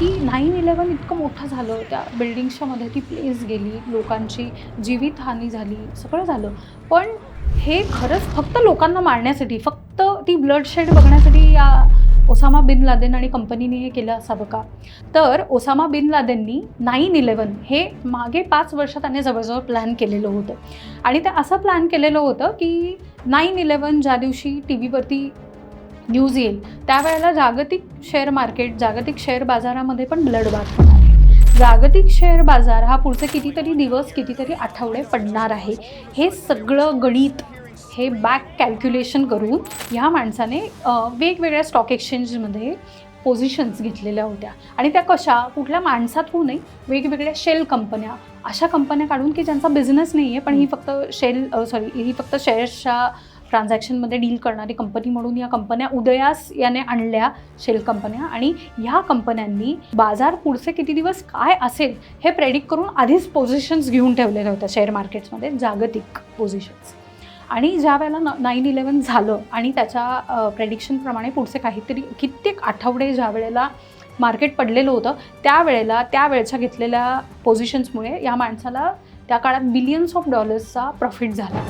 की nine eleven इतकं मोठं झालं त्या बिल्डिंग्सच्या मध्ये ती प्लेस गेली लोकांची जीवितहानी झाली सगळं झालं. पण हे खरंच फक्त लोकांना मारण्यासाठी फक्त ती ब्लडशेड बघण्यासाठी या ओसामा बिन लादेन आणि कंपनीने हे केलं असावं का? तर ओसामा बिन लादेननी नाईन इलेवन हे मागे पाच वर्ष त्याने जवळजवळ प्लॅन केलेलं होतं. आणि ते असं प्लॅन केलेलं होतं की नाईन इलेवन ज्या दिवशी टी व्हीवरती न्यूज येईल त्यावेळेला जागतिक शेअर मार्केट जागतिक शेअर बाजारामध्ये पण ब्लड बाथ होणार. आहे जागतिक शेअर बाजार हा पुढचे कितीतरी दिवस कितीतरी आठवडे पडणार आहे. हे सगळं गणित हे बॅक कॅल्क्युलेशन करून ह्या माणसाने वेगवेगळ्या स्टॉक एक्सचेंजमध्ये पोझिशन्स घेतलेल्या होत्या. आणि त्या कशा? कुठल्या माणसात नाही वेगवेगळ्या शेल कंपन्या अशा कंपन्या काढून की ज्यांचा बिझनेस नाही आहे पण ही फक्त शेल सॉरी ही फक्त शेअर्सच्या ट्रान्झॅक्शनमध्ये डील करणारी कंपनी म्हणून या कंपन्या उदयास याने आणल्या शेल कंपन्या. आणि ह्या कंपन्यांनी बाजार पुढचे किती दिवस काय असेल हे प्रेडिक्ट करून आधीच पोझिशन्स घेऊन ठेवलेल्या होत्या शेअर मार्केट्समध्ये जागतिक पोझिशन्स आणि ज्या वेळेला न नाईन इलेवन झालं आणि त्याच्या प्रेडिक्शनप्रमाणे पुढचे काहीतरी कित्येक आठवडे ज्या वेळेला मार्केट पडलेलं होतं त्यावेळेला त्यावेळच्या घेतलेल्या पोझिशन्समुळे या माणसाला त्या काळात बिलियन्स ऑफ डॉलर्सचा प्रॉफिट झाला.